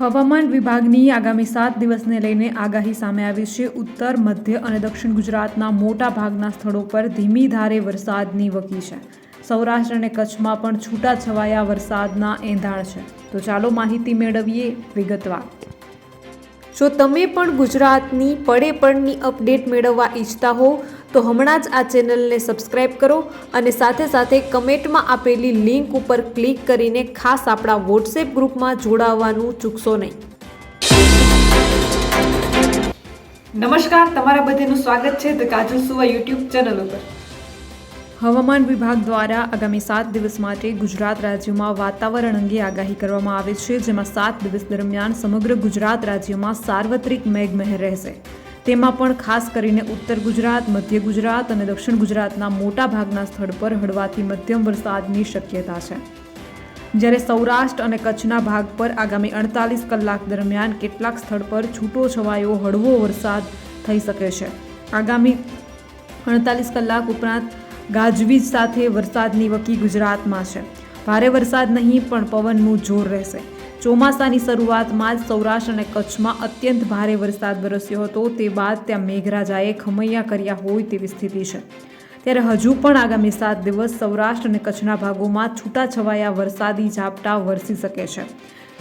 હવામાન વિભાગની આગામી સાત દિવસને લઈને આગાહી સામે આવી છે. ઉત્તર, મધ્ય અને દક્ષિણ ગુજરાતના મોટા ભાગના સ્થળો પર ધીમી ધારે વરસાદની વકી છે. સૌરાષ્ટ્ર અને કચ્છમાં પણ છૂટાછવાયા વરસાદના એંધાણ છે. તો ચાલો માહિતી મેળવીએ વિગતવાર. જો તમે પણ ગુજરાતની પડે પડની અપડેટ મેળવવા ઈચ્છતા હો તો હમણાં જ આ ચેનલને સબસ્ક્રાઇબ કરો અને સાથે સાથે કમેન્ટમાં આપેલી લિંક ઉપર ક્લિક કરીને ખાસ આપણા વોટ્સએપ ગ્રુપમાં જોડાવવાનું ચૂકશો નહીં. નમસ્કાર તમારા બધાનું સ્વાગત છે ધ કાજલ સુવા યુટ્યુબ ચેનલ ઉપર. હવામાન વિભાગ દ્વારા આગામી સાત દિવસ માટે ગુજરાત રાજ્યમાં વાતાવરણ અંગે આગાહી કરવામાં આવે છે જેમાં સાત દિવસ દરમિયાન સમગ્ર ગુજરાત રાજ્યમાં સાર્વત્રિક મેઘમહેર રહેશે. તેમાં પણ ખાસ કરીને ઉત્તર ગુજરાત, મધ્ય ગુજરાત અને દક્ષિણ ગુજરાતના મોટા ભાગના સ્થળ પર હળવાથી મધ્યમ વરસાદની શક્યતા છે. જ્યારે સૌરાષ્ટ્ર અને કચ્છના ભાગ પર આગામી અડતાલીસ કલાક દરમિયાન કેટલાક સ્થળ પર છૂટો છવાયો, હળવો વરસાદ થઈ શકે છે. આગામી અડતાલીસ કલાક ઉપરાંત ગાજવીજ સાથે વરસાદની વકી ગુજરાતમાં છે. ભારે વરસાદ નહીં, પણ પવનનું જોર રહેશે. ચોમાસાની શરૂઆતમાં જ સૌરાષ્ટ્ર અને કચ્છમાં અત્યંત ભારે વરસાદ વરસ્યો હતો. તે બાદ ત્યાં મેઘરાજાએ ખમૈયા કર્યા હોય તેવી સ્થિતિ છે. ત્યારે હજુ પણ આગામી સાત દિવસ સૌરાષ્ટ્ર અને કચ્છના ભાગોમાં છૂટાછવાયા વરસાદી ઝાપટા વરસી શકે છે.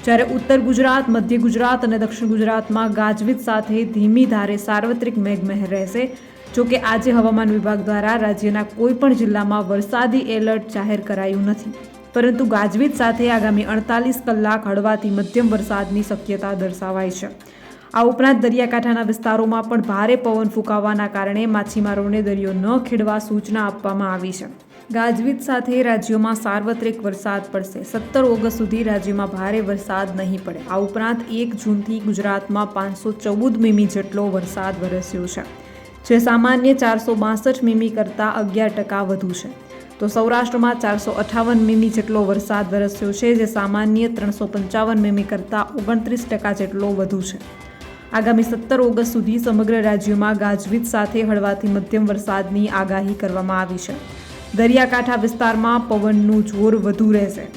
જ્યારે ઉત્તર ગુજરાત, મધ્ય ગુજરાત અને દક્ષિણ ગુજરાતમાં ગાજવીજ સાથે ધીમી ધારે સાર્વત્રિક મેઘમહેર રહેશે. જોકે આજે હવામાન વિભાગ દ્વારા રાજ્યના કોઈપણ જિલ્લામાં વરસાદી એલર્ટ જાહેર કરાયું નથી. પરંતુ ગાજવીજ સાથે આગામી અડતાલીસ કલાક હળવાથી મધ્યમ વરસાદની શક્યતા દર્શાવાય છે. આ ઉપરાંત દરિયાકાંઠાના વિસ્તારોમાં પણ ભારે પવન ફૂંકાવાના કારણે માછીમારોને દરિયો ન ખેડવા સૂચના આપવામાં આવી છે. ગાજવીજ સાથે રાજ્યોમાં સાર્વત્રિક વરસાદ પડશે. સત્તર ઓગસ્ટ સુધી રાજ્યમાં ભારે વરસાદ નહીં પડે. આ ઉપરાંત એક જૂનથી ગુજરાતમાં પાંચસો ચૌદ મીમી જેટલો વરસાદ વરસ્યો છે, જે સામાન્ય ચારસો બાસઠ મીમી કરતાં અગિયાર ટકા વધુ છે. તો સૌરાષ્ટ્રમાં ચારસો અઠાવન મીમી જેટલો વરસાદ વરસ્યો છે, જે સામાન્ય ત્રણસો પંચાવન મીમી કરતાં ઓગણત્રીસ ટકા જેટલો વધુ છે. આગામી સત્તર ઓગસ્ટ સુધી સમગ્ર રાજ્યોમાં ગાજવીજ સાથે હળવાથી મધ્યમ વરસાદની આગાહી કરવામાં આવી છે. દરિયાકાંઠા વિસ્તારમાં પવનનું જોર વધુ રહેશે.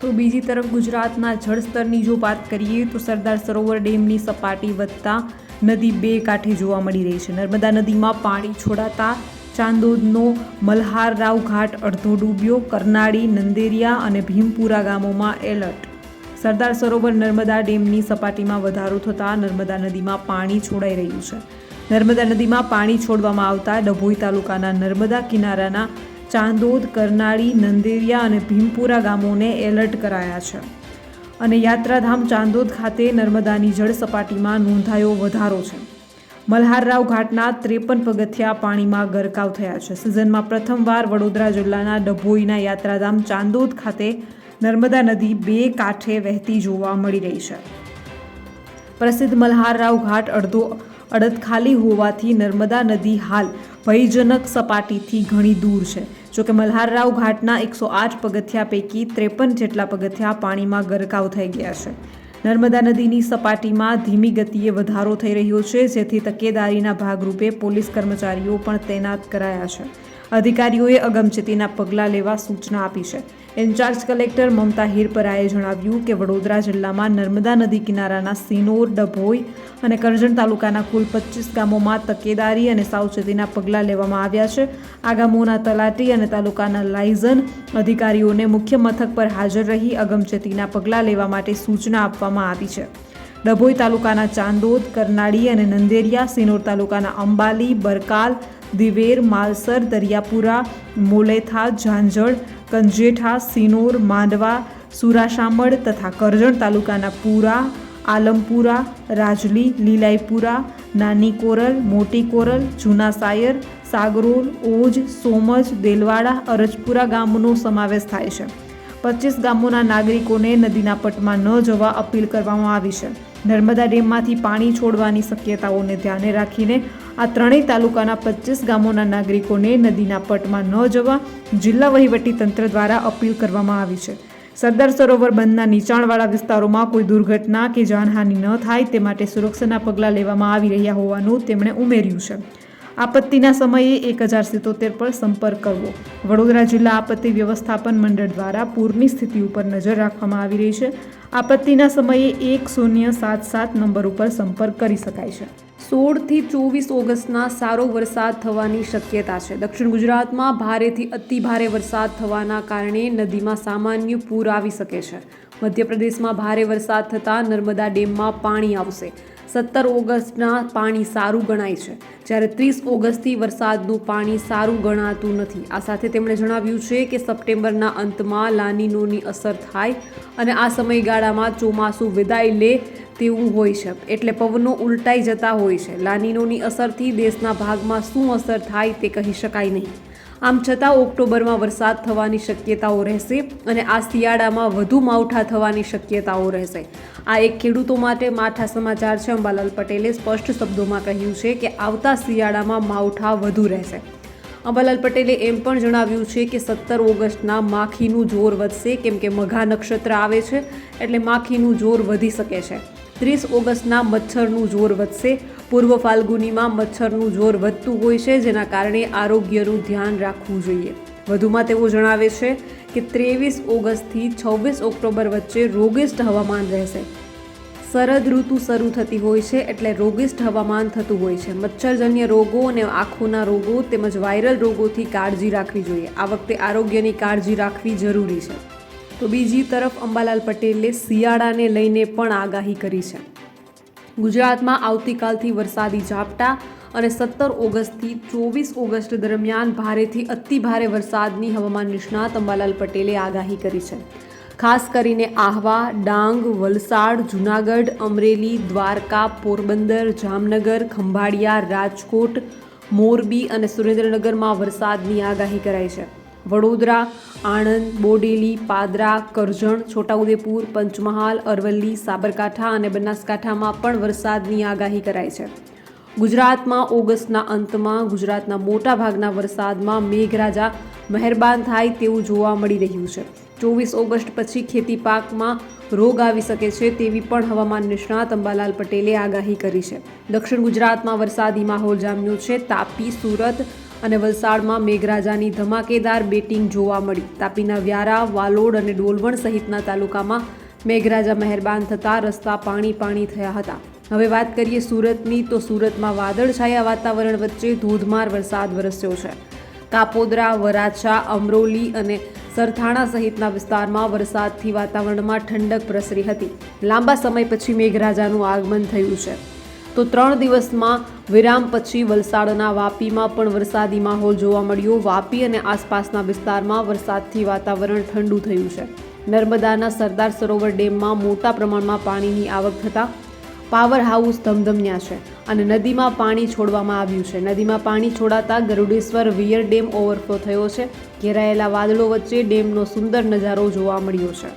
તો બીજી તરફ ગુજરાતના જળસ્તરની જો વાત કરીએ, તો સરદાર સરોવર ડેમની સપાટી વધતા નદી બે કાંઠે જોવા મળી રહી છે. નર્મદા નદીમાં પાણી છોડાતા ચાંદોદનો મલ્હારરાવ ઘાટ અડધો ડૂબ્યો, કરનાળી, નંદેરિયા અને ભીમપુરા ગામોમાં એલર્ટ. સરદાર સરોવર નર્મદા ડેમની સપાટીમાં વધારો થતાં નર્મદા નદીમાં પાણી છોડાઈ રહ્યું છે. નર્મદા નદીમાં પાણી છોડવામાં આવતા ડભોઈ તાલુકાના નર્મદા કિનારાના ચાંદોદ, કરનાળી, નંદેરિયા અને ભીમપુરા ગામોને એલર્ટ કરાયા છે. અને યાત્રાધામ ચાંદોદ ખાતે નર્મદાની જળ સપાટીમાં નોંધાયો વધારો છે. મલ્હારરાવ ઘાટના ત્રેપન પગથિયા પાણીમાં ગરકાવ થયા છે. સિઝનમાં પ્રથમવાર વડોદરા જિલ્લાના ડભોઈના યાત્રાધામ ચાંદોદ ખાતે નર્મદા નદી બે કાંઠે વહેતી જોવા મળી રહી છે. પ્રસિદ્ધ મલ્હારરાવ ઘાટ અડધો અડદ ખાલી હોવાથી નર્મદા નદી હાલ ભયજનક સપાટીથી ઘણી દૂર છે. જોકે મલ્હારરાવ ઘાટના એકસો આઠ પગથિયા પૈકી ત્રેપન જેટલા પગથિયા પાણીમાં ગરકાવ થઈ ગયા છે. નર્મદા નદીની સપાટીમાં ધીમી ગતિએ વધારો થઈ રહ્યો છે, જેથી તકેદારીના ભાગરૂપે પોલીસ કર્મચારીઓ પણ તૈનાત કરાયા છે. અધિકારીઓએ અગમચેતીના પગલાં લેવા સૂચના આપી છે. ઇન્ચાર્જ કલેક્ટર મમતા હિરપરાએ જણાવ્યું કે વડોદરા જિલ્લામાં નર્મદા નદી કિનારાના સિનોર, ડભોઈ અને કરજણ તાલુકાના કુલ પચીસ ગામોમાં તકેદારી અને સાવચેતીના પગલાં લેવામાં આવ્યા છે. આ ગામોના તલાટી અને તાલુકાના લાયઝન અધિકારીઓને મુખ્ય મથક પર હાજર રહી અગમચેતીના પગલાં લેવા માટે સૂચના આપવામાં આવી છે. ડભોઈ તાલુકાના ચાંદોદ, કરનાળી અને નંદેરિયા, સિનોર તાલુકાના અંબાલી, બરકાલ દિવેર, માલસર, દરિયાપુરા, મોલેથા, ઝાંઝળ, કંજેઠા, સિનોર, માંડવા, સુરાશામળ તથા કરજણ તાલુકાના પુરા, આલમપુરા, રાજલી, લીલાઈપુરા નાની કોરલ મોટી કોરલ જૂના સાયર સાગરોલ, ઓજ, સોમજ, દેલવાડા, અરજપુરા ગામનો સમાવેશ થાય છે. પચીસ ગામોના નાગરિકોને નદીના પટમાં ન જવા અપીલ કરવામાં આવી છે. નર્મદા ડેમમાંથી પાણી છોડવાની શક્યતાઓને ધ્યાને રાખીને આ ત્રણેય તાલુકાના પચીસ ગામોના નાગરિકોને નદીના પટમાં ન જવા જિલ્લા વહીવટી તંત્ર દ્વારા અપીલ કરવામાં આવી છે. સરદાર સરોવર બંધના નીચાણવાળા વિસ્તારોમાં કોઈ દુર્ઘટના કે જાનહાનિ ન થાય તે માટે સુરક્ષાના પગલાં લેવામાં આવી રહ્યા હોવાનું તેમણે ઉમેર્યું છે. આપત્તિના સમયે એક હજાર સિત્તોતેર પર સંપર્ક કરવો. વડોદરા જિલ્લા આપત્તિ વ્યવસ્થાપન મંડળ દ્વારા પૂરની સ્થિતિ ઉપર નજર રાખવામાં આવી રહી છે. આપત્તિના સમયે એક શૂન્ય સાત સાત નંબર ઉપર સંપર્ક કરી શકાય છે. સોળથી ચોવીસ ઓગસ્ટના સારો વરસાદ થવાની શક્યતા છે. દક્ષિણ ગુજરાતમાં ભારેથી અતિ ભારે વરસાદ થવાના કારણે નદીમાં સામાન્ય પૂર આવી શકે છે. મધ્યપ્રદેશમાં ભારે વરસાદ થતાં નર્મદા ડેમમાં પાણી આવશે. સત્તર ઓગસ્ટના પાણી સારું ગણાય છે. જ્યારે ત્રીસ ઓગસ્ટથી વરસાદનું પાણી સારું ગણાતું નથી. આ સાથે તેમણે જણાવ્યું છે કે સપ્ટેમ્બરના અંતમાં લાનીનોની અસર થાય અને આ સમયગાળામાં ચોમાસું વિદાય લે તેવું હોય છે. એટલે પવનો ઉલટાઈ જતા હોય છે. લાનીનોની અસરથી દેશના ભાગમાં શું અસર થાય તે કહી શકાય નહીં. આમ છતાં ઓક્ટોબરમાં વરસાદ થવાની શક્યતાઓ રહેશે અને આ શિયાળામાં વધુ માવઠા થવાની શક્યતાઓ રહેશે. આ એક ખેડૂતો માટે માઠા સમાચાર છે. અંબાલાલ પટેલે સ્પષ્ટ શબ્દોમાં કહ્યું છે કે આવતા શિયાળામાં માવઠા વધુ રહેશે. અંબાલાલ પટેલે એમ પણ જણાવ્યું છે કે સત્તર ઓગસ્ટના માખીનું જોર વધશે કેમ કે મઘા નક્ષત્ર આવે છે એટલે માખીનું જોર વધી શકે છે. ત્રીસ ઓગસ્ટના મચ્છરનું જોર વધશે પૂર્વ ફાલ્ગુનીમાં મચ્છરનું જોર વધતું હોય છે, જેના કારણે આરોગ્યનું ધ્યાન રાખવું જોઈએ. વધુમાં તેઓ જણાવે છે કે ત્રેવીસ ઓગસ્ટથી છવ્વીસ ઓક્ટોબર વચ્ચે રોગિષ્ટ હવામાન રહેશે. શરદ ઋતુ શરૂ થતી હોય છે એટલે રોગિષ્ટ હવામાન થતું હોય છે. મચ્છરજન્ય રોગો અને આંખોના રોગો તેમજ વાયરલ રોગોથી કાળજી રાખવી જોઈએ. આ વખતે આરોગ્યની કાળજી રાખવી જરૂરી છે. તો બીજી તરફ અંબાલાલ પટેલે શિયાળાને લઈને પણ આગાહી કરી છે. ગુજરાતમાં આવતીકાલથી વરસાદી ઝાપટા અને સત્તર ઓગસ્ટથી ચોવીસ ઓગસ્ટ દરમિયાન ભારેથી અતિ ભારે વરસાદની હવામાન નિષ્ણાત અંબાલાલ પટેલે આગાહી કરી છે. ખાસ કરીને આહવા, ડાંગ, વલસાડ, જૂનાગઢ, અમરેલી, દ્વારકા, પોરબંદર, જામનગર, ખંભાળિયા, રાજકોટ, મોરબી અને સુરેન્દ્રનગરમાં વરસાદની આગાહી કરાઈ છે. વડોદરા, આણંદ, બોડેલી, પાદરા, કરજણ, છોટાઉદેપુર, પંચમહાલ, અરવલ્લી, સાબરકાંઠા અને બનાસકાંઠામાં પણ વરસાદની આગાહી કરાઈ છે. ગુજરાતમાં ઓગસ્ટના અંતમાં ગુજરાતના મોટા ભાગના વરસાદમાં મેઘરાજા મહેરબાન થાય તેવું જોવા મળી રહ્યું છે. ચોવીસ ઓગસ્ટ પછી ખેતી પાકમાં રોગ આવી શકે છે તેવી પણ હવામાન નિષ્ણાત અંબાલાલ પટેલે આગાહી કરી છે. દક્ષિણ ગુજરાતમાં વરસાદી માહોલ જામ્યો છે. તાપી, સુરત અને વલસાડમાં મેઘરાજાની ધમાકેદાર બેટિંગ જોવા મળી. તાપીના વ્યારા, વાલોડ અને ડોલવણ સહિતના તાલુકામાં મેઘરાજા મહેરબાન થતાં રસ્તા પાણી પાણી થયા હતા. હવે વાત કરીએ સુરતની, તો સુરતમાં વાદળછાયા વાતાવરણ વચ્ચે ધોધમાર વરસાદ વરસ્યો છે. કાપોદરા, વરાછા, અમરોલી અને સરથાણા સહિતના વિસ્તારમાં વરસાદથી વાતાવરણમાં ઠંડક પ્રસરી હતી. લાંબા સમય પછી મેઘરાજાનું આગમન થયું છે. તો ત્રણ દિવસમાં વિરામ પછી વલસાડના વાપીમાં પણ વરસાદી માહોલ જોવા મળ્યો. વાપી અને આસપાસના વિસ્તારમાં વરસાદથી વાતાવરણ ઠંડુ થયું છે. નર્મદાના સરદાર સરોવર ડેમમાં મોટા પ્રમાણમાં પાણીની આવક થતાં પાવર હાઉસ ધમધમ્યા છે અને નદીમાં પાણી છોડવામાં આવ્યું છે. નદીમાં પાણી છોડાતા ગરુડેશ્વર વિયર ડેમ ઓવરફ્લો થયો છે. ઘેરાયેલા વાદળો વચ્ચે ડેમનો સુંદર નજારો જોવા મળ્યો છે.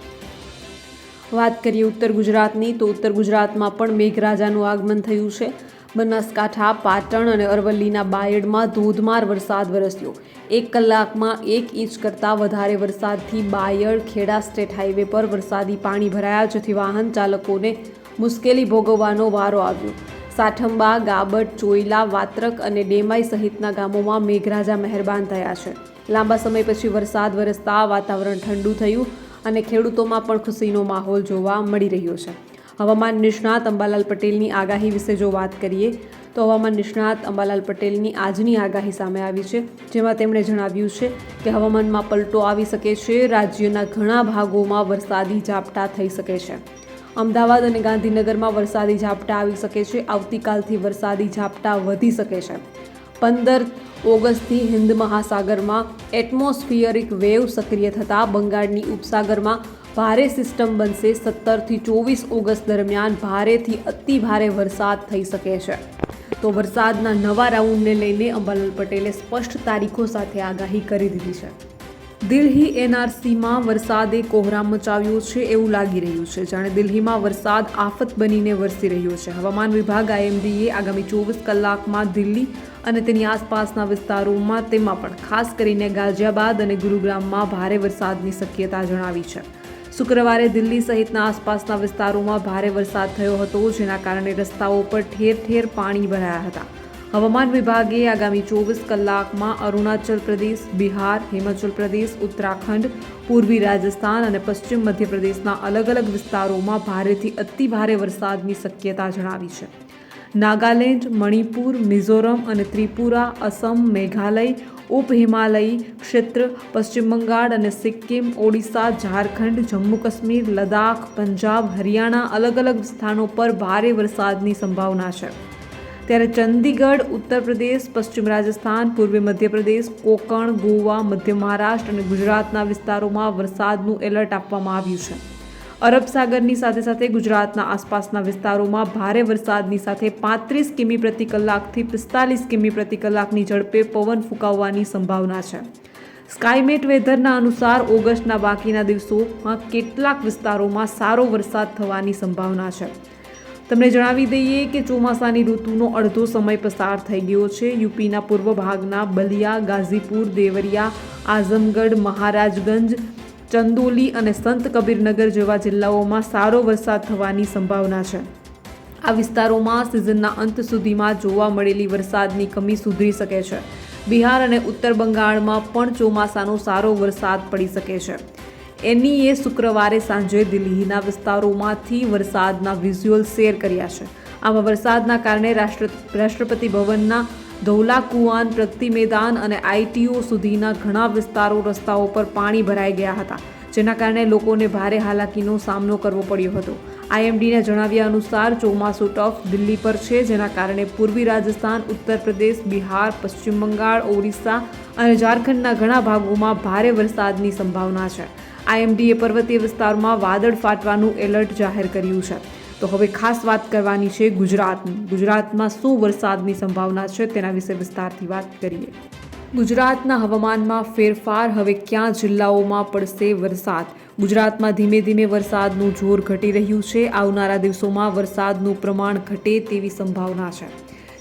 વાત કરીએ ઉત્તર ગુજરાતની, તો ઉત્તર ગુજરાતમાં પણ મેઘરાજાનું આગમન થયું છે. બનાસકાંઠા, પાટણ અને અરવલ્લીના બાયડમાં ધોધમાર વરસાદ વરસ્યો. એક કલાકમાં એક ઇંચ કરતાં વધારે વરસાદથી બાયડ ખેડા સ્ટેટ હાઈવે પર વરસાદી પાણી ભરાયા, જેથી વાહન ચાલકોને મુશ્કેલી ભોગવવાનો વારો આવ્યો. સાઠંબા, ગાબટ, ચોઈલા, વાત્રક અને ડેમાઈ સહિતના ગામોમાં મેઘરાજા મહેરબાન થયા છે. લાંબા સમય પછી વરસાદ વરસતા વાતાવરણ ઠંડુ થયું. અને ખેડૂતોમાં પણ ખુશીનો માહોલ જોવા મળી રહ્યો છે. હવામાન નિષ્ણાત અંબાલાલ પટેલની આગાહી વિશે જો વાત કરીએ, તો હવામાન નિષ્ણાત અંબાલાલ પટેલની આજની આગાહી સામે આવી છે, જેમાં તેમણે જણાવ્યું છે કે હવામાનમાં પલટો આવી શકે છે, રાજ્યના ઘણા ભાગોમાં વરસાદી ઝાપટા થઈ શકે છે. અમદાવાદ અને ગાંધીનગરમાં વરસાદી ઝાપટા આવી શકે છે, આવતીકાલથી વરસાદી ઝાપટા વધી શકે છે. પંદર ઓગસ્ટથી હિન્દ મહાસાગરમાં એટમોસ્ફિયરિક વેવ સક્રિય થતાં બંગાળની ઉપસાગરમાં ભારે સિસ્ટમ બનશે સત્તરથી ચોવીસ ઓગસ્ટ દરમિયાન ભારેથી અતિ ભારે વરસાદ થઈ શકે છે. તો વરસાદના નવા રાઉન્ડને લઈને અંબાલાલ પટેલે સ્પષ્ટ તારીખો સાથે આગાહી કરી દીધી છે. દિલ્હી એનઆરસીમાં વરસાદે કોહરામ મચાવ્યો છે એવું લાગી રહ્યું છે. જાણે દિલ્હીમાં વરસાદ આફત બનીને વરસી રહ્યો છે. હવામાન વિભાગ આઈએમડીએ આગામી ચોવીસ કલાકમાં દિલ્હી અને તેની આસપાસના વિસ્તારોમાં તેમાં પણ ખાસ કરીને ગાઝિયાબાદ અને ગુરુગ્રામમાં ભારે વરસાદની શક્યતા જણાવી છે. શુક્રવારે દિલ્હી સહિતના આસપાસના વિસ્તારોમાં ભારે વરસાદ થયો હતો, જેના કારણે રસ્તાઓ પર ઠેર ઠેર પાણી ભરાયા હતા. હવામાન વિભાગે આગામી ચોવીસ કલાકમાં અરુણાચલ પ્રદેશ, બિહાર, હિમાચલ પ્રદેશ, ઉત્તરાખંડ, પૂર્વી રાજસ્થાન અને પશ્ચિમ મધ્યપ્રદેશના અલગ અલગ વિસ્તારોમાં ભારેથી અતિ ભારે વરસાદની શક્યતા જણાવી છે. નાગાલેન્ડ, મણિપુર, મિઝોરમ અને ત્રિપુરા, અસમ, મેઘાલય ઉપહિમાલયી ક્ષેત્ર, પશ્ચિમ બંગાળ અને સિક્કિમ, ઓડિશા, ઝારખંડ, જમ્મુ કાશ્મીર, લદ્દાખ, પંજાબ, હરિયાણા અલગ અલગ સ્થાનો પર ભારે વરસાદની સંભાવના છે. ત્યારે ચંદીગઢ, ઉત્તર પ્રદેશ, પશ્ચિમ રાજસ્થાન, પૂર્વી મધ્યપ્રદેશ, કોકણ, ગોવા, મધ્ય મહારાષ્ટ્ર અને ગુજરાતના વિસ્તારોમાં વરસાદનું એલર્ટ આપવામાં આવ્યું છે. અરબ સાગરની સાથે સાથે ગુજરાતના આસપાસના વિસ્તારોમાં ભારે વરસાદની સાથે પાંત્રીસ કિમી પ્રતિ કલાકથી પિસ્તાલીસ કિમી પ્રતિ કલાકની ઝડપે પવન ફૂંકાવવાની સંભાવના છે. સ્કાયમેટ વેધરના અનુસાર ઓગસ્ટના બાકીના દિવસોમાં કેટલાક વિસ્તારોમાં સારો વરસાદ થવાની સંભાવના છે. તમને જણાવી દઈએ કે ચોમાસાની ઋતુનો અડધો સમય પસાર થઈ ગયો છે. યુપીના પૂર્વ ભાગના બલિયા, ગાઝીપુર, દેવરિયા, આઝમગઢ, મહારાજગંજ ચંદોલી અને સંત કબીરનગર જેવા જિલ્લાઓમાં સારો વરસાદ થવાની સંભાવના છે. આ વિસ્તારોમાં સિઝનના અંત સુધીમાં જોવા મળેલી વરસાદની કમી સુધરી શકે છે. બિહાર અને ઉત્તર બંગાળમાં પણ ચોમાસાનો સારો વરસાદ પડી શકે છે. એનીએ શુક્રવારે સાંજે દિલ્હીના વિસ્તારોમાંથી વરસાદના વિઝ્યુઅલ શેર કર્યા છે. આમાં વરસાદના કારણે રાષ્ટ્ર, રાષ્ટ્રપતિ ભવનના ધૌલા, કુવાન, પ્રગતિ મેદાન અને આઈટીઓ સુધીના ઘણા વિસ્તારો રસ્તાઓ પર પાણી ભરાઈ ગયા હતા, જેના કારણે લોકોને ભારે હાલાકીનો સામનો કરવો પડ્યો હતો. આઈએમડીના જણાવ્યા અનુસાર, ચોમાસું ટફ દિલ્હી પર છે, જેના કારણે પૂર્વી રાજસ્થાન, ઉત્તર પ્રદેશ, બિહાર, પશ્ચિમ બંગાળ, ઓડિશા અને ઝારખંડના ઘણા ભાગોમાં ભારે વરસાદની સંભાવના છે. આઈએમડીએ પર્વતીય વિસ્તારમાં વાદળ ફાટવાનું એલર્ટ જાહેર કર્યું છે. તો હવે ખાસ વાત કરવાની છે ગુજરાતની. ગુજરાતમાં શું વરસાદની સંભાવના છે તેના વિશે વિસ્તારથી વાત કરીએ. ગુજરાતના હવામાનમાં ફેરફાર હવે ક્યાં જિલ્લાઓમાં પડશે વરસાદ? ગુજરાતમાં ધીમે ધીમે વરસાદનું જોર ઘટી રહ્યું છે. આવનારા દિવસોમાં વરસાદનું પ્રમાણ ઘટે તેવી સંભાવના છે.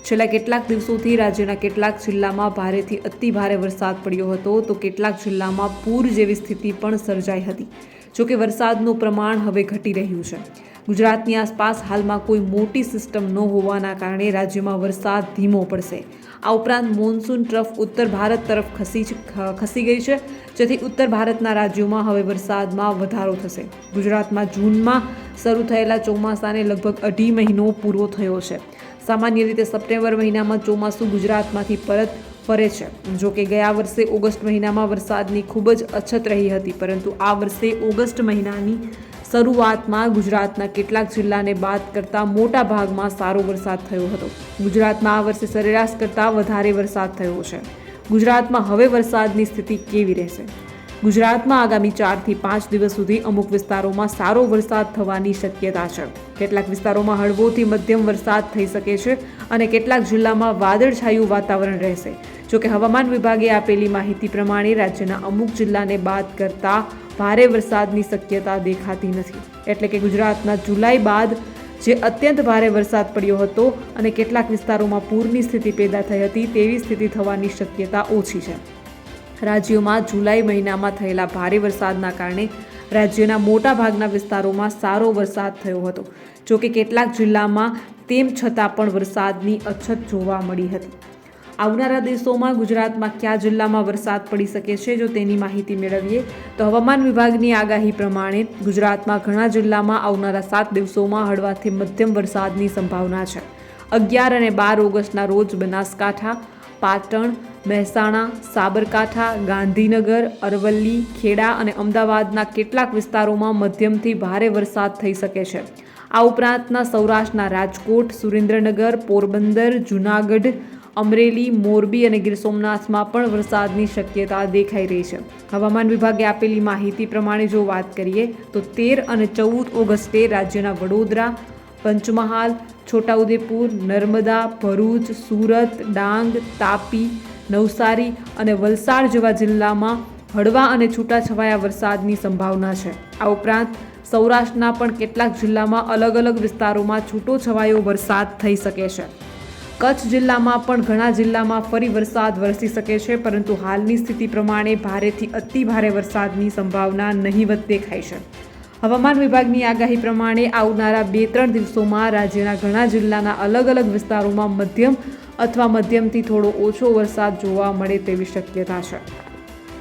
છેલ્લા કેટલાક દિવસોથી રાજ્યના કેટલાક જિલ્લામાં ભારેથી અતિ ભારે વરસાદ પડ્યો હતો તો કેટલાક જિલ્લામાં પૂર જેવી સ્થિતિ પણ સર્જાઈ હતી. જોકે વરસાદનું પ્રમાણ હવે ઘટી રહ્યું છે. ગુજરાતની આસપાસ હાલમાં કોઈ મોટી સિસ્ટમ ન હોવાના કારણે રાજ્યમાં વરસાદ ધીમો પડશે. આ ઉપરાંત મોન્સૂન ટ્રફ ઉત્તર ભારત તરફ ખસી ખસી ગઈ છે, જેથી ઉત્તર ભારતના રાજ્યોમાં હવે વરસાદમાં વધારો થશે. ગુજરાતમાં જૂનમાં શરૂ થયેલા ચોમાસાને લગભગ અઢી મહિનો પૂરો થયો છે. સામાન્ય રીતે સપ્ટેમ્બર મહિનામાં ચોમાસું ગુજરાતમાંથી પરત ફરે છે. જો કે ગયા વર્ષે ઓગસ્ટ મહિનામાં વરસાદની ખૂબ જ અછત રહી હતી, પરંતુ આ વર્ષે ઓગસ્ટ મહિનાની શરૂઆતમાં ગુજરાતના કેટલાક જિલ્લાને બાદ કરતાં મોટા ભાગમાં સારો વરસાદ થયો હતો. ગુજરાતમાં આ વર્ષે સરેરાશ કરતાં વધારે વરસાદ થયો છે. ગુજરાતમાં હવે વરસાદની સ્થિતિ કેવી રહેશે? ગુજરાતમાં આગામી ચારથી પાંચ દિવસ સુધી અમુક વિસ્તારોમાં સારો વરસાદ થવાની શક્યતા છે. કેટલાક વિસ્તારોમાં હળવોથી મધ્યમ વરસાદ થઈ શકે છે અને કેટલાક જિલ્લામાં વાદળછાયું વાતાવરણ રહેશે. જોકે હવામાન વિભાગે આપેલી માહિતી પ્રમાણે રાજ્યના અમુક જિલ્લાને બાદ કરતા ભારે વરસાદની શક્યતા દેખાતી નથી. એટલે કે ગુજરાતના જુલાઈ બાદ જે અત્યંત ભારે વરસાદ પડ્યો હતો અને કેટલાક વિસ્તારોમાં પૂરની સ્થિતિ પેદા થઈ હતી, તેવી સ્થિતિ થવાની શક્યતા ઓછી છે. રાજ્યોમાં જુલાઈ મહિનામાં થયેલા ભારે વરસાદના કારણે રાજ્યના મોટા ભાગના વિસ્તારોમાં સારો વરસાદ થયો હતો. જોકે કેટલાક જિલ્લામાં તેમ છતાં પણ વરસાદની અછત જોવા મળી હતી. આવનારા દિવસોમાં ગુજરાતમાં કયા જિલ્લામાં વરસાદ પડી શકે છે જો તેની માહિતી મેળવીએ, તો હવામાન વિભાગની આગાહી પ્રમાણે ગુજરાતમાં ઘણા જિલ્લામાં આવનારા સાત દિવસોમાં હળવાથી મધ્યમ વરસાદની સંભાવના છે. અગિયાર અને બાર ઓગસ્ટના રોજ બનાસકાંઠા, પાટણ, મહેસાણા, સાબરકાંઠા, ગાંધીનગર, અરવલ્લી, ખેડા અને અમદાવાદના કેટલાક વિસ્તારોમાં મધ્યમથી ભારે વરસાદ થઈ શકે છે. આ ઉપરાંતના સૌરાષ્ટ્રના રાજકોટ, સુરેન્દ્રનગર, પોરબંદર, જૂનાગઢ અમરેલી, મોરબી અને ગીર સોમનાથમાં પણ વરસાદની શક્યતા દેખાઈ રહી છે. હવામાન વિભાગે આપેલી માહિતી પ્રમાણે જો વાત કરીએ, તો તેર અને ચૌદ ઓગસ્ટે રાજ્યના વડોદરા, પંચમહાલ, છોટાઉદેપુર, નર્મદા, ભરૂચ, સુરત, ડાંગ, તાપી, નવસારી અને વલસાડ જેવા જિલ્લામાં હળવા અને છૂટાછવાયા વરસાદની સંભાવના છે. આ ઉપરાંત સૌરાષ્ટ્રના પણ કેટલાક જિલ્લામાં અલગ અલગ વિસ્તારોમાં છૂટો છવાયો વરસાદ થઈ શકે છે. કચ્છ જિલ્લામાં પણ ઘણા જિલ્લામાં ફરી વરસાદ વરસી શકે છે, પરંતુ હાલની સ્થિતિ પ્રમાણે ભારેથી અતિ ભારે વરસાદની સંભાવના નહીવત દેખાય છે. હવામાન વિભાગની આગાહી પ્રમાણે આવનારા બે ત્રણ દિવસોમાં રાજ્યના ઘણા જિલ્લાના અલગ અલગ વિસ્તારોમાં મધ્યમ અથવા મધ્યમથી થોડો ઓછો વરસાદ જોવા મળે તેવી શક્યતા છે.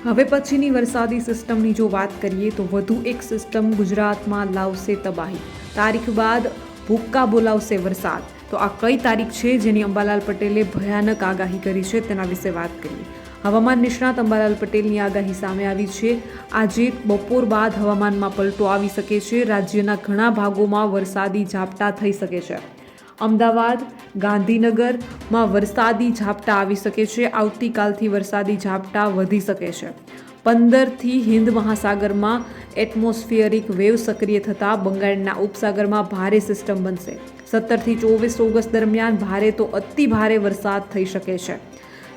હવે પછીની વરસાદી સિસ્ટમની જો વાત કરીએ તો વધુ એક સિસ્ટમ ગુજરાતમાં લાવશે તબાહી. તારીખ બાદ ભૂક્કા બોલાવશે વરસાદ. તો આ કઈ તારીખ છે જેની અંબાલાલ પટેલે ભયાનક આગાહી કરી છે તેના વિશે વાત કરીએ. હવામાન નિષ્ણાત અંબાલાલ પટેલની આગાહી સામે આવી છે. આજે બપોર બાદ હવામાનમાં પલટો આવી શકે છે. રાજ્યના ઘણા ભાગોમાં વરસાદી ઝાપટા થઈ શકે છે. અમદાવાદ ગાંધીનગરમાં વરસાદી ઝાપટા આવી શકે છે. આવતીકાલથી વરસાદી ઝાપટા વધી શકે છે. પંદરથી હિન્દ મહાસાગરમાં એટમોસ્ફિયરિક વેવ સક્રિય થતાં બંગાળના ઉપસાગરમાં ભારે સિસ્ટમ બનશે. સત્તરથી ચોવીસ ઓગસ્ટ દરમિયાન ભારે તો અતિ ભારે વરસાદ થઈ શકે છે.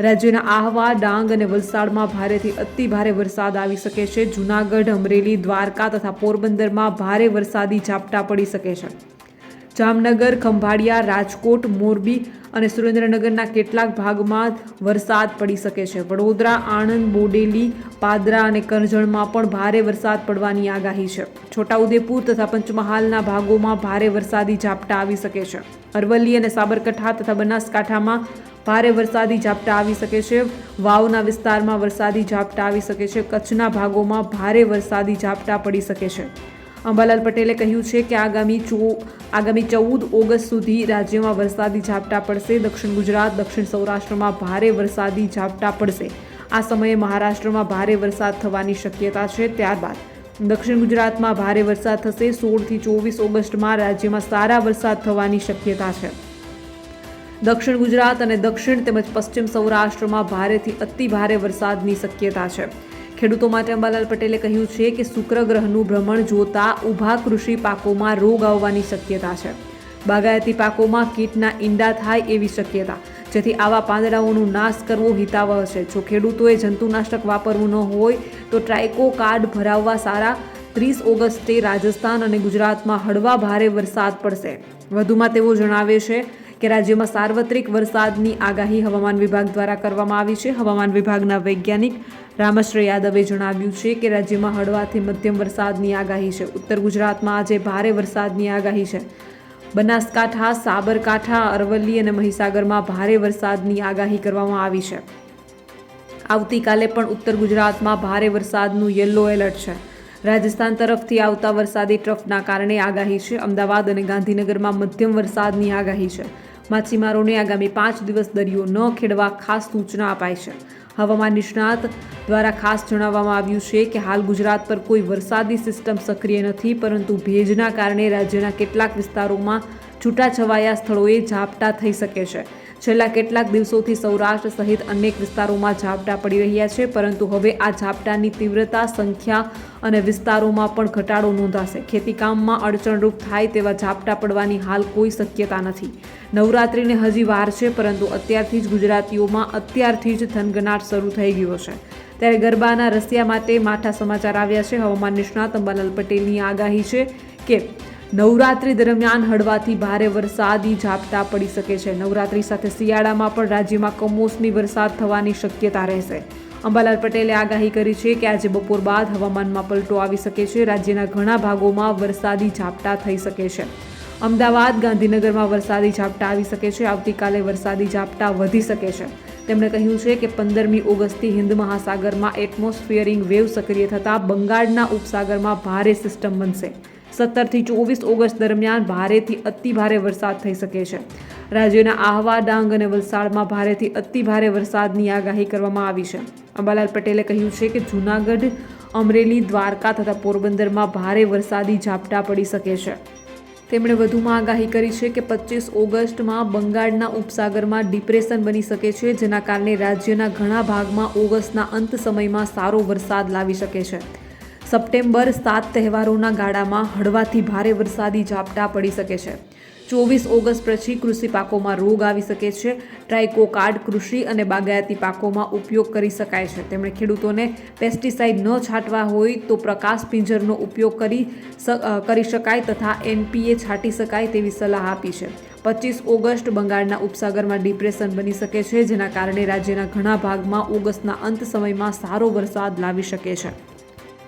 રાજ્યના આહવા, ડાંગ અને વલસાડમાં ભારેથી અતિ ભારે વરસાદ આવી શકે છે. જૂનાગઢ, અમરેલી, દ્વારકા તથા પોરબંદરમાં ભારે વરસાદી ઝાપટા પડી શકે છે. જામનગર, ખંભાળિયા, રાજકોટ, મોરબી અને સુરેન્દ્રનગરના કેટલાક ભાગમાં વરસાદ પડી શકે છે. વડોદરા, આણંદ, બોડેલી, પાદરા અને કરજણમાં પણ ભારે વરસાદ પડવાની આગાહી છે. છોટાઉદેપુર તથા પંચમહાલના ભાગોમાં ભારે વરસાદી ઝાપટા આવી શકે છે. અરવલ્લી અને સાબરકાંઠા તથા બનાસકાંઠામાં ભારે વરસાદી ઝાપટા આવી શકે છે. વાવના વિસ્તારમાં વરસાદી ઝાપટા આવી શકે છે. કચ્છના ભાગોમાં ભારે વરસાદી ઝાપટા પડી શકે છે. અંબાલાલ પટેલે કહ્યું છે કે આગામી ચો આગામી ચૌદ ઓગસ્ટ સુધી રાજ્યમાં વરસાદી ઝાપટા પડશે. દક્ષિણ ગુજરાત, દક્ષિણ સૌરાષ્ટ્રમાં ભારે વરસાદી ઝાપટા પડશે. આ સમયે મહારાષ્ટ્રમાં ભારે વરસાદ થવાની શક્યતા છે. ત્યારબાદ દક્ષિણ ગુજરાતમાં ભારે વરસાદ થશે. સોળથી ચોવીસ ઓગસ્ટમાં રાજ્યમાં સારા વરસાદ થવાની શક્યતા છે. દક્ષિણ ગુજરાત અને દક્ષિણ તેમજ પશ્ચિમ સૌરાષ્ટ્રમાં ભારેથી અતિ ભારે વરસાદની શક્યતા છે. ખેડૂતો માટે અંબાલાલ પટેલે કહ્યું છે કે શુક્ર ગ્રહનું ભ્રમણ જોતા ઊભા કૃષિ પાકોમાં રોગ આવવાની શક્યતા છે. બાગાયતી પાકોમાં કીટના ઈંડા થાય એવી શક્યતા, જેથી આવા પાંદડાઓનું નાશ કરવો હિતાવહ છે. જો ખેડૂતોએ જંતુનાશક વાપરવું ન હોય, તો ટ્રાઇકો કાર્ડ ભરાવવા સારા ત્રીસ ઓગસ્ટે રાજસ્થાન અને ગુજરાતમાં હળવા ભારે વરસાદ પડશે. વધુમાં તેઓ જણાવે છે કે રાજ્યમાં સાર્વત્રિક વરસાદની આગાહી હવામાન વિભાગ દ્વારા કરવામાં આવી છે. હવામાન વિભાગના વૈજ્ઞાનિક રામશ્રી યાદવે જણાવ્યું છે કે રાજ્યમાં હળવાથી મધ્યમ વરસાદની આગાહી છે. ઉત્તર ગુજરાતમાં આજે ભારે વરસાદની આગાહી છે. બનાસકાંઠા, સાબરકાંઠા, અરવલ્લી અને મહીસાગરમાં ભારે વરસાદની આગાહી કરવામાં આવી છે. આવતીકાલે પણ ઉત્તર ગુજરાતમાં ભારે વરસાદનું યલો એલર્ટ છે. રાજસ્થાન તરફથી આવતા વરસાદી ટ્રફના કારણે આગાહી છે. અમદાવાદ અને ગાંધીનગરમાં મધ્યમ વરસાદની આગાહી છે. માછીમારોને આગામી પાંચ દિવસ દરિયો ન ખેડવા ખાસ સૂચના અપાઈ છે. હવામાન નિષ્ણાત દ્વારા ખાસ જણાવવામાં આવ્યું છે કે હાલ ગુજરાત પર કોઈ વરસાદી સિસ્ટમ સક્રિય નથી, પરંતુ ભેજના કારણે રાજ્યના કેટલાક વિસ્તારોમાં છૂટાછવાયા સ્થળોએ ઝાપટા થઈ શકે છે. છેલ્લા કેટલાક દિવસોથી સૌરાષ્ટ્ર સહિત અનેક વિસ્તારોમાં ઝાપટા પડી રહ્યા છે, પરંતુ હવે આ ઝાપટાની તીવ્રતા, સંખ્યા અને વિસ્તારોમાં પણ ઘટાડો નોંધાશે. ખેતીકામમાં અડચણરૂપ થાય તેવા ઝાપટા પડવાની હાલ કોઈ શક્યતા નથી. નવરાત્રિને હજી વાર છે, પરંતુ અત્યારથી જ ગુજરાતીઓમાં અત્યારથી જ થનગનાટ શરૂ થઈ ગયો છે. ત્યારે ગરબાના રસિયા માટે માઠા સમાચાર આવ્યા છે. હવામાન નિષ્ણાત અંબાલાલ પટેલની આગાહી છે કે નવરાત્રી દરમિયાન હળવાથી ભારે વરસાદી ઝાપટા પડી શકે છે. નવરાત્રી સાથે શિયાળામાં પણ રાજ્યમાં કમોસમી વરસાદ થવાની શક્યતા રહેશે. અંબાલાલ પટેલે આગાહી કરી છે કે આજે બપોર બાદ હવામાનમાં પલટો આવી શકે છે. રાજ્યના ઘણા ભાગોમાં વરસાદી ઝાપટા થઈ શકે છે. અમદાવાદ, ગાંધીનગરમાં વરસાદી ઝાપટા આવી શકે છે. આવતીકાલે વરસાદી ઝાપટા વધી શકે છે. તેમણે કહ્યું છે કે પંદરમી ઓગસ્ટથી હિન્દ મહાસાગરમાં એટમોસ્ફિયરિંગ વેવ સક્રિય થતાં બંગાળના ઉપસાગરમાં ભારે સિસ્ટમ બનશે. સત્તરથી ચોવીસ ઓગસ્ટ દરમિયાન ભારેથી અતિ ભારે વરસાદ થઈ શકે છે. રાજ્યના આહવા, ડાંગ અને વલસાડમાં ભારેથી અતિ ભારે વરસાદની આગાહી કરવામાં આવી છે. અંબાલાલ પટેલે કહ્યું છે કે જૂનાગઢ, અમરેલી, દ્વારકા તથા પોરબંદરમાં ભારે વરસાદી ઝાપટા પડી શકે છે. તેમણે વધુમાં આગાહી કરી છે કે પચીસ ઓગસ્ટમાં બંગાળના ઉપસાગરમાં ડિપ્રેશન બની શકે છે, જેના કારણે રાજ્યના ઘણા ભાગમાં ઓગસ્ટના અંત સમયમાં સારો વરસાદ લાવી શકે છે. સપ્ટેમ્બર સાત તહેવારોના ગાળામાં હળવાથી ભારે વરસાદી ઝાપટા પડી શકે છે. ચોવીસ ઓગસ્ટ પછી કૃષિ પાકોમાં રોગ આવી શકે છે. ટ્રાઇકો કાર્ડ કૃષિ અને બાગાયતી પાકોમાં ઉપયોગ કરી શકાય છે. તેમણે ખેડૂતોને પેસ્ટિસાઇડ ન છાંટવા હોય તો પ્રકાશ પિંજરનો ઉપયોગ કરી કરી શકાય તથા એનપીએ છાંટી શકાય તેવી સલાહ આપી છે. પચીસ ઓગસ્ટ બંગાળના ઉપસાગરમાં ડિપ્રેશન બની શકે છે, જેના કારણે રાજ્યના ઘણા ભાગમાં ઓગસ્ટના અંત સમયમાં સારો વરસાદ લાવી શકે છે.